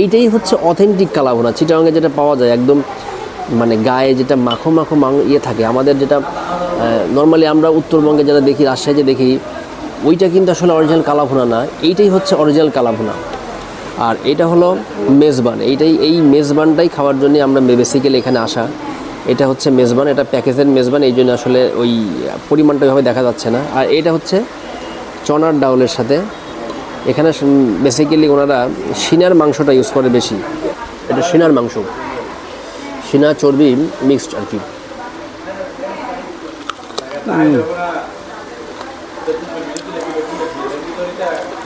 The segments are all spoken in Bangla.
এইটাই হচ্ছে অথেন্টিক কালাভুনা। চিটাগাঙে যেটা পাওয়া যায় একদম মানে গায়ে যেটা মাখো মাখো মাং ইয়ে থাকে, আমাদের যেটা নর্মালি আমরা উত্তরবঙ্গে যেটা দেখি, রাজশাহীতে দেখি, ওইটা কিন্তু আসলে অরিজিনাল কালাভুনা না, এইটাই হচ্ছে অরিজিনাল কালাভুনা। আর এটা হলো মেজবান, এইটাই, এই মেজবানটাই খাওয়ার জন্য আমরা বেসিক্যালি এখানে আসা। এটা হচ্ছে মেজবান, এটা প্যাকেজের মেজবান, এই জন্য আসলে ওই পরিমাণটা ওইভাবে দেখা যাচ্ছে না। আর এটা হচ্ছে চনার ডাউলের সাথে এখানে বেসিক্যালি ওনারা সিনার মাংসটা ইউজ করে বেশি। এটা সিনার মাংস। সিনা চর্বি মিক্সড আর কি।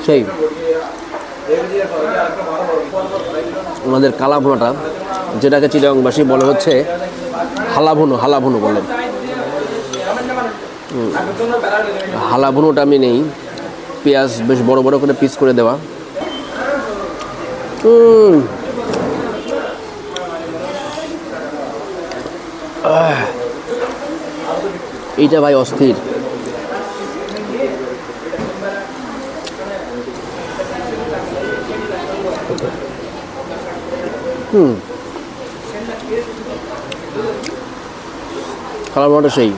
সেই। ওনাদের কালাভুনাটা, যেটাকে চিটাংবাসী বলে হচ্ছে হালাভুনো হালাভুনো বলে। হুম। হালাভুনোটা আমি নেই। পেঁয়াজ বেশ বড় বড় করে পিস করে দেওয়া। এইটা ভাই অস্থির। হুম। কালারটা সেই।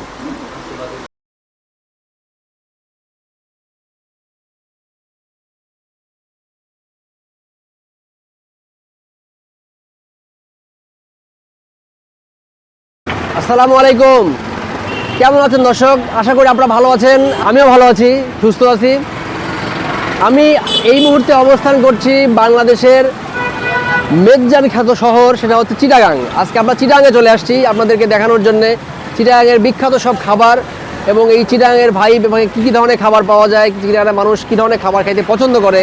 আসসালামু আলাইকুম। কেমন আছেন দর্শক? আশা করি আপনারা ভালো আছেন, আমিও ভালো আছি, সুস্থ আছি। আমি এই মুহূর্তে অবস্থান করছি বাংলাদেশের মেজজান খ্যাত শহর, সেটা হচ্ছে চিটাগাং। আজকে আমরা চিটাগাঙে চলে আসছি আপনাদেরকে দেখানোর জন্যে। চিটাগাঙের বিখ্যাত সব খাবার এবং এই চিটাগাঙের ভাই এবং কী কী ধরনের খাবার পাওয়া যায়, চিটাগাঙের মানুষ কী ধরনের খাবার খাইতে পছন্দ করে।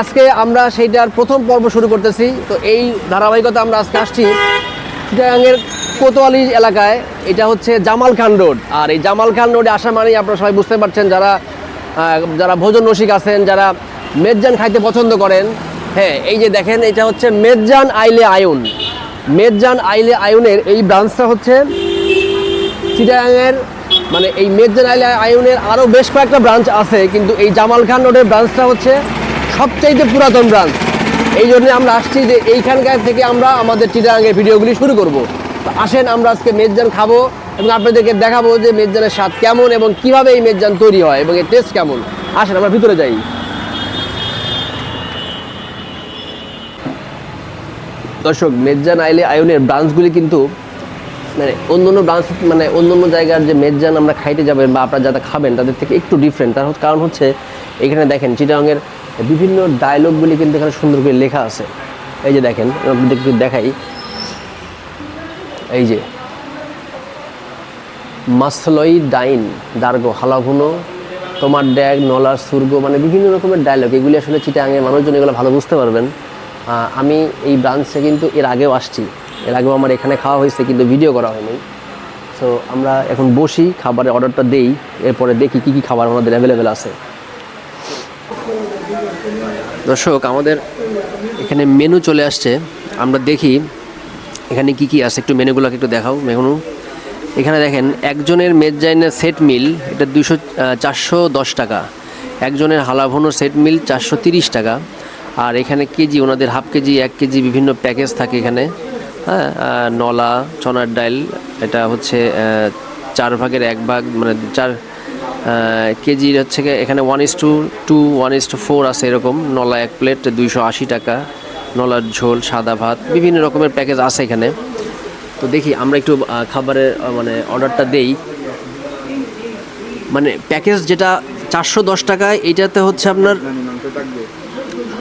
আজকে আমরা সেইটার প্রথম পর্ব শুরু করতেছি। তো এই ধারাবাহিকতা আমরা আজকে আসছি চিটাগাঙের কোতোয়ালি এলাকায়, এটা হচ্ছে জামাল খান রোড। আর এই জামাল খান রোডে আসা মানেই আপনারা সবাই বুঝতে পারছেন যারা যারা ভোজন রসিক আছেন, যারা মেজজান খাইতে পছন্দ করেন হ্যাঁ এই যে দেখেন, এটা হচ্ছে মেজজান আইলে আয়ুন। মেজজান আইলে আয়ুনের এই ব্রাঞ্চটা হচ্ছে চিটাগাঙের মানে এই মেজজান আইলে আয়ুনের আরও বেশ কয়েকটা ব্রাঞ্চ আছে, কিন্তু এই জামাল খান রোডের ব্রাঞ্চটা হচ্ছে সবচাইতে পুরাতন ব্রাঞ্চ। এই জন্য আমরা আসছি যে এইখানকার থেকে আমরা আমাদের চিটাগাঙের ভিডিওগুলি শুরু করব। আসেন, আমরা আজকে মেজজান খাব এবং আপনাদেরকে দেখাবো যে মেজজানের স্বাদ কেমন এবং কীভাবে এই মেজজান তৈরি হয় এবং এর টেস্ট কেমন। আসেন, আমরা ভিতরে যাই। দর্শক, মেজজান আইলে আয়নের ব্রাঞ্চগুলি কিন্তু মানে অন্য অন্য ব্রাঞ্চ মানে অন্য অন্য জায়গার যে মেজজান আমরা খাইতে যাবেন বা আপনারা যারা খাবেন তাদের থেকে একটু ডিফারেন্ট তার কারণ হচ্ছে এখানে দেখেন চিটাংয়ের বিভিন্ন ডায়লগগুলি কিন্তু এখানে সুন্দর করে লেখা আছে। এই যে দেখেন দেখাই। এই যে, মাসলই ডাইন, দার্গো, হালাভুনো, তোমার ড্যাগ, নলার, সুর্গ মানে বিভিন্ন রকমের ডায়লগ এগুলি আসলে চিটাঙের মানুষজন এগুলো ভালো বুঝতে পারবেন। আমি এই ব্রাঞ্চে কিন্তু এর আগেও আসছি। এর আগেও আমার এখানে খাওয়া হয়েছে, কিন্তু ভিডিও করা হয়নি। সো আমরা এখন বসি, খাবারের অর্ডারটা দেই, এরপরে দেখি কী কী খাবার আমাদের অ্যাভেলেবেল আছে। দর্শক, আমাদের এখানে মেনু চলে আসছে। আমরা দেখি এখানে কি কি আছে? একটু মেনুগুলোকে একটু দেখাও, মেনু। এখানে দেখেন, একজনের মেজাইনের সেট মিল, এটা দুশো চারশো দশ টাকা। একজনের হালাভনো সেট মিল, চারশো তিরিশ টাকা। আর এখানে কেজি, ওনাদের হাফ কেজি, এক কেজি বিভিন্ন প্যাকেজ থাকে এখানে। হ্যাঁ নলা, চনার ডাইল, এটা হচ্ছে চার ভাগের এক ভাগ মানে চার কেজির হচ্ছে এখানে one is to two one is to four আছে এরকম। নলা এক প্লেট দুইশো আশি টাকা। নলার ঝোল সাদা ভাত বিভিন্ন রকমের প্যাকেজ আছে এখানে। তো দেখি আমরা একটু খাবারের মানে অর্ডারটা দেই। মানে প্যাকেজ যেটা চারশো দশ টাকায় এইটাতে হচ্ছে আপনার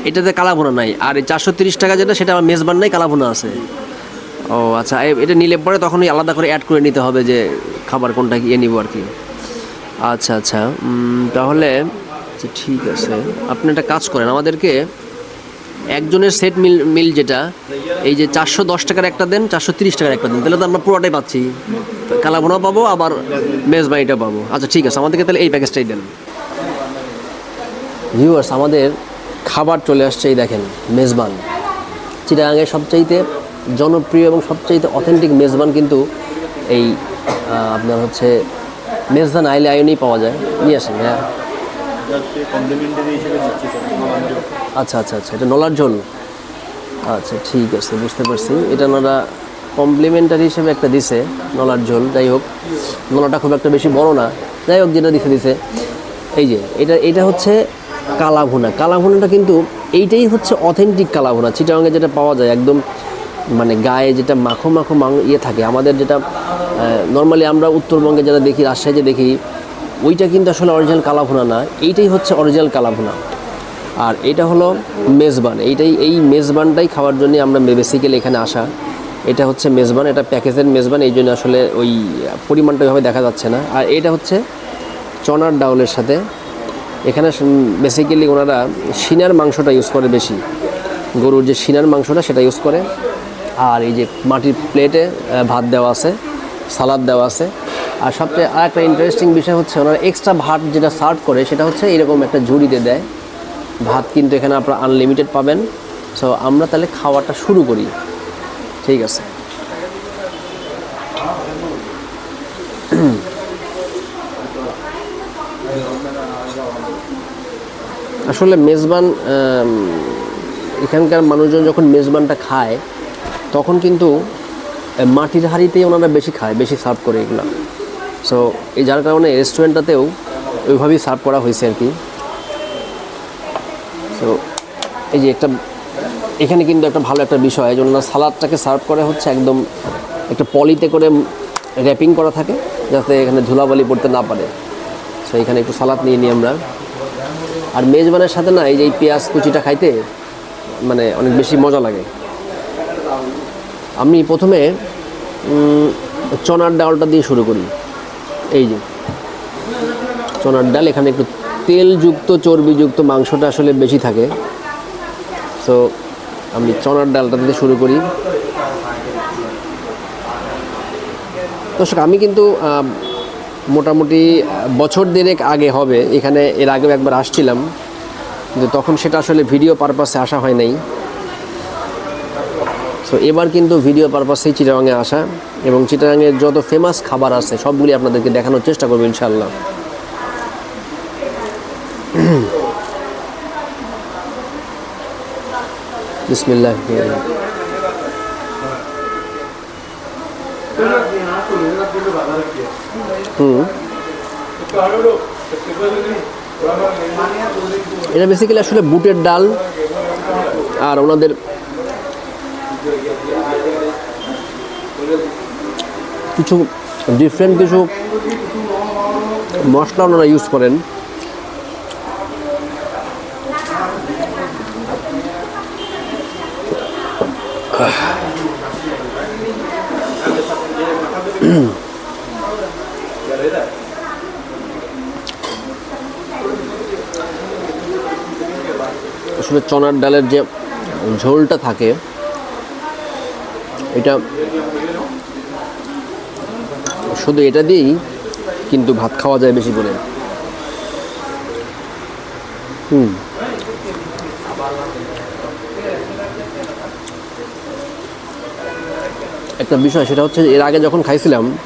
এটাতে কালাভুনা নাই। আর এই চারশো তিরিশ টাকা যেটা সেটা আমার মেজবান নাই কালাভুনা আছে। ও আচ্ছা এটা নিলে পরে তখনই আলাদা করে অ্যাড করে নিতে হবে যে খাবার কোনটা ইয়ে নিব আর কি। আচ্ছা আচ্ছা তাহলে আচ্ছা, ঠিক আছে। আপনি একটা কাজ করেন আমাদেরকে একজনের সেট মিল মিল যেটা, এই যে চারশো দশ টাকার একটা দেন, চারশো তিরিশ টাকার একটা দেন, তাহলে তো আমরা পুরোটাই পাচ্ছি। কালাভুনা পাবো, আবার মেজবানিটা পাবো। আচ্ছা ঠিক আছে, আমাদেরকে তাহলে এই প্যাকেজটাই দেন। ভিউয়ার্স আমাদের খাবার চলে আসছে, এই দেখেন, মেজবান। চিটাগাঙের সবচাইতে জনপ্রিয় এবং সবচাইতে অথেন্টিক মেজবান কিন্তু এই আপনার হচ্ছে মেজবান আইলে আয়নেই পাওয়া যায়। নিয়ে আসেন হ্যাঁ। আচ্ছা আচ্ছা আচ্ছা এটা নলার ঝোল আচ্ছা ঠিক আছে, বুঝতে পারছি। এটা ওনারা কমপ্লিমেন্টারি হিসেবে একটা দিছে, নলার ঝোল যাই হোক। নলাটা খুব একটা বেশি বড় না। যাই হোক, যেটা দিছে দিছে। এই যে, এটা এটা হচ্ছে কালাভুনা কালাভুনাটা কিন্তু এইটাই হচ্ছে অথেন্টিক কালাভুনা চিটাগাঙে যেটা পাওয়া যায়, একদম মানে গায়ে যেটা মাখো মাখো মাং ইয়ে থাকে। আমাদের যেটা নর্মালি আমরা উত্তরবঙ্গে যেটা দেখি, রাজশাহীতে দেখি ওইটা কিন্তু আসলে অরিজিনাল কালাভুনা না, এইটাই হচ্ছে অরিজিনাল কালাভুনা। আর এটা হলো মেজবান, এইটাই, এই মেজবানটাই খাওয়ার জন্য আমরা বেসিক্যালি এখানে আসা। এটা হচ্ছে মেজবান, এটা প্যাকেজের মেজবান, এই জন্য আসলে ওই পরিমাণটা ওইভাবে দেখা যাচ্ছে না। আর এটা হচ্ছে চনার ডাউলের সাথে। এখানে বেসিক্যালি ওনারা সিনার মাংসটা ইউজ করে বেশি। গরুর যে সিনার মাংসটা সেটা ইউজ করে। আর এই যে মাটির প্লেটে ভাত দেওয়া আছে, সালাদ দেওয়া আছে। আর সবচেয়ে আর একটা ইন্টারেস্টিং বিষয় হচ্ছে ওনারা এক্সট্রা ভাত যেটা সার্ভ করে, সেটা হচ্ছে এরকম একটা ঝুড়িতে দেয়। ভাত কিন্তু এখানে আপনারা আনলিমিটেড পাবেন। সো আমরা তাহলে খাওয়াটা শুরু করি। ঠিক আছে। আসলে মেজবান এখানকার মানুষজন যখন মেজবানটা খায়, তখন কিন্তু মাটির হাঁড়িতেই ওনারা বেশি খায়, বেশি সার্ভ করে এগুলো। সো এই যার কারণে রেস্টুরেন্টটাতেও ওইভাবেই সার্ভ করা হয়েছে আর কি। সো এই যে একটা এখানে কিন্তু একটা ভালো একটা বিষয় যে ওনারা সালাদটাকে সার্ভ করে হচ্ছে একদম একটা পলিতে করে র্যাপিং করা থাকে, যাতে এখানে ধুলাবালি পড়তে না পারে। সো এখানে একটু সালাদ নিয়ে নিই আমরা। আর মেজবানের সাথে না, এই যে এই পেঁয়াজ কুচিটা খাইতে মানে অনেক বেশি মজা লাগে। আমি প্রথমে চনার ডালটা দিয়ে শুরু করি। এই যে, চনার ডাল, এখানে একটু তেলযুক্ত, চর্বিযুক্ত মাংসটা আসলে বেশি থাকে। সো আমি চনার ডালটা দিয়ে শুরু করি। দর্শক, আমি কিন্তু মোটামুটি বছর দেড়েক আগে হবে, এখানে এর আগেও একবার আসছিলাম, কিন্তু তখন সেটা আসলে ভিডিও পারপাসে আসা হয় নাই। সো এবার কিন্তু ভিডিও পারপাসেই চিটাগাঙে আসা। এবং চিটাগাঙের যত ফেমাস খাবার আছে, সবগুলি আপনাদেরকে দেখানোর চেষ্টা করব ইনশাল্লাহ হুম। এটা বেসিক্যালি আসলে বুটের ডাল আর ওনাদের কিছু ডিফারেন্ট কিছু মশলা ওনারা ইউজ করেন। আসলে চনার ডালের যে ঝোলটা থাকে এটা শুধু এটা দিয়েই কিন্তু ভাত খাওয়া যায় বেশি করে। হুম। একটা বিষয়, সেটা হচ্ছে এর আগে যখন খাইছিলাম,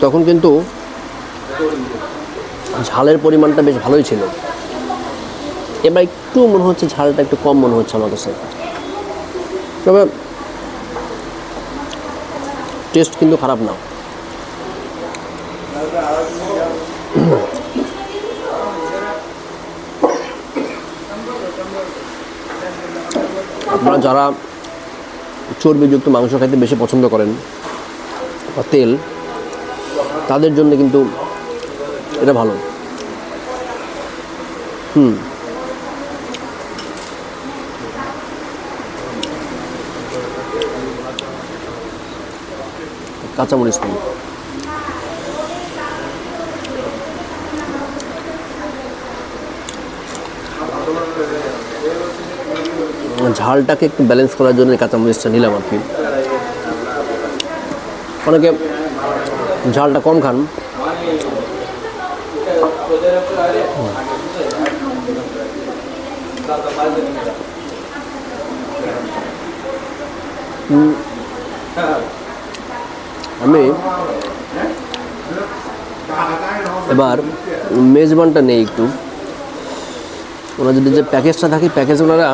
তখন কিন্তু ঝালের পরিমাণটা বেশ ভালোই ছিল। এবার একটু মনে হচ্ছে ঝালটা একটু কম মনে হচ্ছে আমার কাছে। তবে টেস্ট কিন্তু খারাপ না। আপনারা যারা চর্বিযুক্ত মাংস খাইতে বেশি পছন্দ করেন বা তেল, তাদের জন্য কিন্তু এটা ভালো। হুম। কাঁচামরিচ ঝালটাকে একটু ব্যালেন্স করার জন্য কাঁচামরিচটা নিলাম আর কি। অনেকে ঝালটা কম খান। আমি এবার মেজবানটা নেই একটু। ওনার যদি যে প্যাকেজটা থাকে প্যাকেজ ওনারা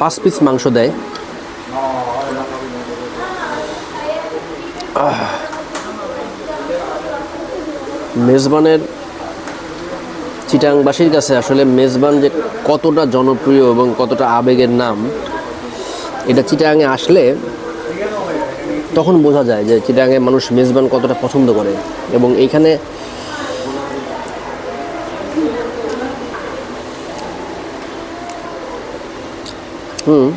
পাঁচ পিস মাংস দেয়। মেজবানের চিটাংবাসীর কাছে আসলে মেজবান যে কতটা জনপ্রিয় এবং কতটা আবেগের নাম, এটা চিটাঙে আসলে তখন বোঝা যায় যে চিটাঙে মানুষ মেজবান কতটা পছন্দ করে এবং এইখানে হুম।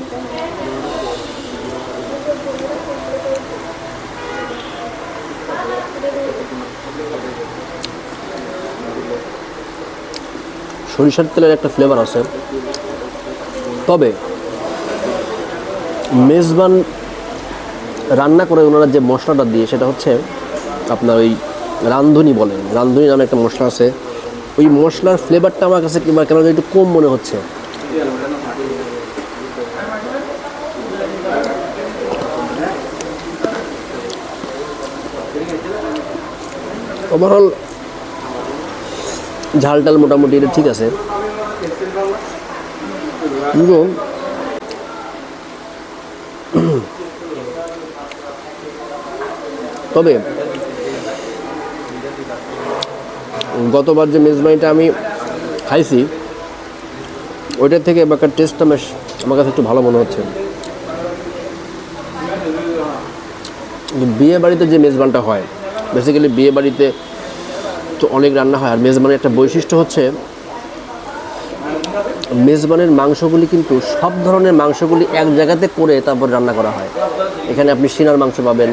সরিষার তেলের একটা ফ্লেভার আছে। তবে মেজবান রান্না করে ওনারা যে মশলাটা দিয়ে, সেটা হচ্ছে আপনার ওই রান্ধুনি বলেন রান্ধুনি নামে একটা মশলা আছে। ওই মশলার ফ্লেভারটা আমার কাছে কিংবা কেন জানি একটু কম মনে হচ্ছে। ওভারঅল ঝাল টাল মোটামুটি এটা ঠিক আছে। তবে গতবার যে মেজবানিটা আমি খাইছি, ওইটার থেকে এবারকার টেস্টটা বেশ আমার কাছে একটু ভালো মনে হচ্ছে। বিয়ে বাড়িতে যে মেজবানটা হয় বেসিক্যালি বিয়ে বাড়িতে তো অনেক রান্না হয়। আর মেজবানের একটা বৈশিষ্ট্য হচ্ছে, মেজবানের মাংসগুলি কিন্তু সব ধরনের মাংসগুলি এক জায়গাতে করে তারপর রান্না করা হয়। এখানে আপনি সিনার মাংস পাবেন,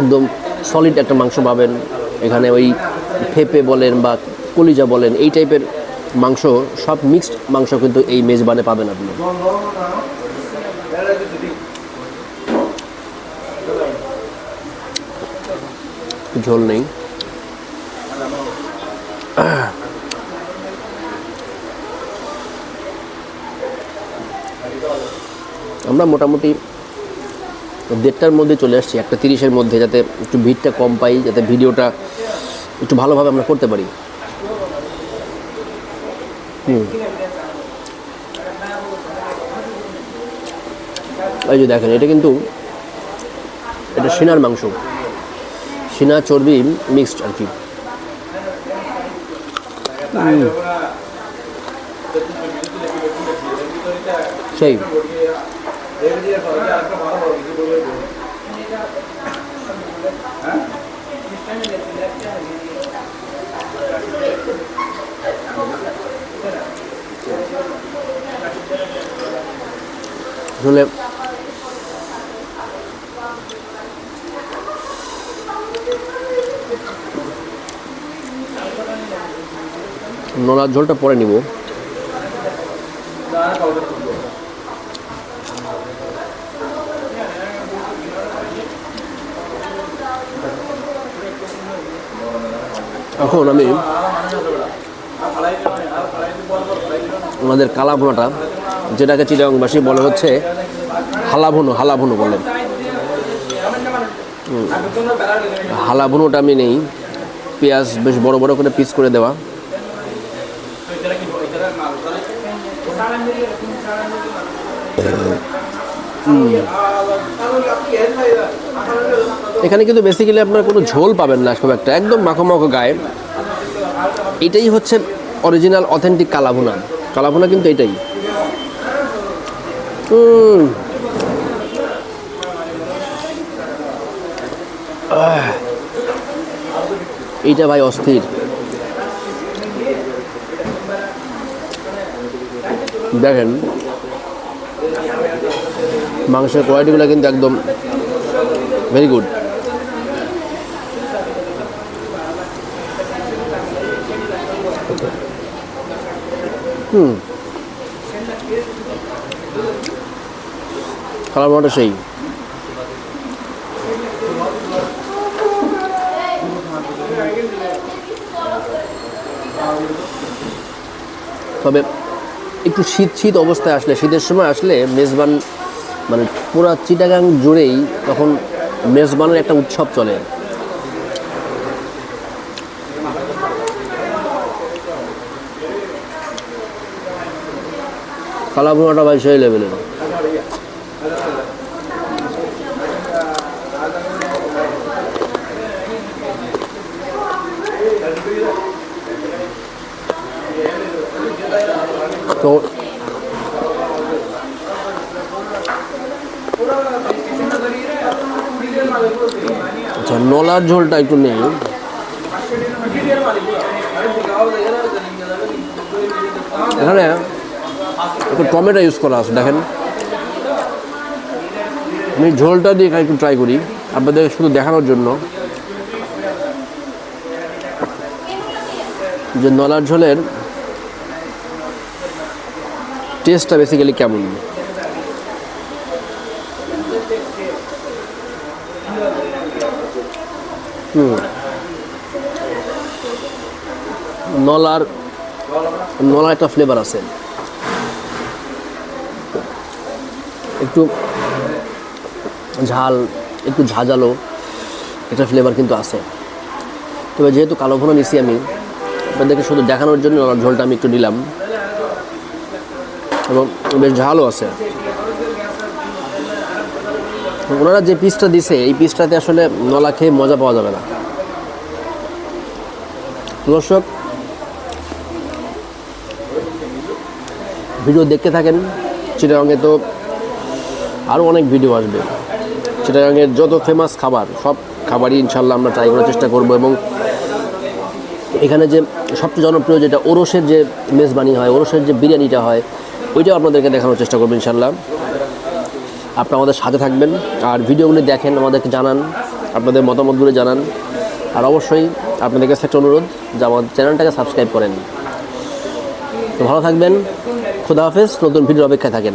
একদম সলিড একটা মাংস পাবেন। এখানে ওই ফেপে বলেন বা কলিজা বলেন, এই টাইপের মাংস, সব মিক্সড মাংস কিন্তু এই মেজবানে পাবেন আপনি। ঝোল নেই। আমরা মোটামুটি দেড়টার মধ্যে চলে আসছি, একটা তিরিশের মধ্যে, যাতে একটু ভিড়টা কম পাই, যাতে ভিডিওটা একটু ভালোভাবে আমরা করতে পারি। এই যে দেখেন, এটা কিন্তু, এটা সিনার মাংস। সিনা চর্বি মিক্সড আর কি হুম। সেই আসলে নোলার ঝোলটা পরে নিব। এখন আমি আমাদের কালাভুনাটা, যেটাকে চিরাংবাসী বলে হচ্ছে হালাভুনো হালাভুনো বলে। হালাভুনোটা আমি নেই। পেঁয়াজ বেশ বড় বড় করে পিস করে দেওয়া। এখানে কিন্তু বেসিক্যালি আপনার কোনো ঝোল পাবেন না খুব একটা, একদম মাখো মাখো গায়ে। এটাই হচ্ছে অরিজিনাল অথেন্টিক কালাভুনা। কালাভুনা কিন্তু এটাই। এইটা ভাই অস্থির। দেখেন মাংসের কোয়ালিটিগুলো কিন্তু একদম ভেরি গুড হুম। খারাপ মাটা সেই। তবে একটু শীত শীত অবস্থায় আসলে, শীতের সময় আসলে মেজবান মানে পুরা চিটাগাং জুড়েই তখন মেজবানের একটা উৎসব চলে। কালা ভুনাটা ভাই সেই লেভেলের তো নলার ঝোলটা একটু নেই। এখানে একটু টমেটো ইউজ করা আছে, দেখেন। আমি ঝোলটা দিয়ে একটু ট্রাই করি, আপনাদের শুধু দেখানোর জন্য। যে নলার ঝোলের টেস্টটা বেসিক্যালি কেমন? নলার নলার একটা ফ্লেভার আছে। একটু ঝাল, একটু ঝাঁঝালো একটা ফ্লেভার কিন্তু আছে। তবে যেহেতু কালো ভুনা নিছি আমি, আপনাদেরকে শুধু দেখানোর জন্য নলার ঝোলটা আমি একটু নিলাম এবং বেশ ঝালও আছে। ওনারা যে পিসটা দিছে, এই পিসটাতে আসলে নলা খেয়ে মজা পাওয়া যাবে না। দর্শক, ভিডিও দেখতে থাকেন চিটাগাঙে তো আরও অনেক ভিডিও আসবে। চিটাগাঙের যত ফেমাস খাবার, সব খাবারই ইনশাল্লাহ আমরা ট্রাই করার চেষ্টা করব এবং এখানে যে সবচেয়ে জনপ্রিয় যেটা ওরসের যে মেজবানি হয়, ওরসের যে বিরিয়ানিটা হয়, ওইটাও আপনাদেরকে দেখানোর চেষ্টা করব ইনশাল্লাহ আপনারা আমাদের সাথে থাকবেন আর ভিডিওগুলি দেখেন, আমাদেরকে জানান, আপনাদের মতামতগুলো জানান। আর অবশ্যই আপনাদের কাছে একটা অনুরোধ যে আমাদের চ্যানেলটাকে সাবস্ক্রাইব করেন। তো ভালো থাকবেন, খুদা হাফেজ, নতুন ভিডিওর অপেক্ষায় থাকেন।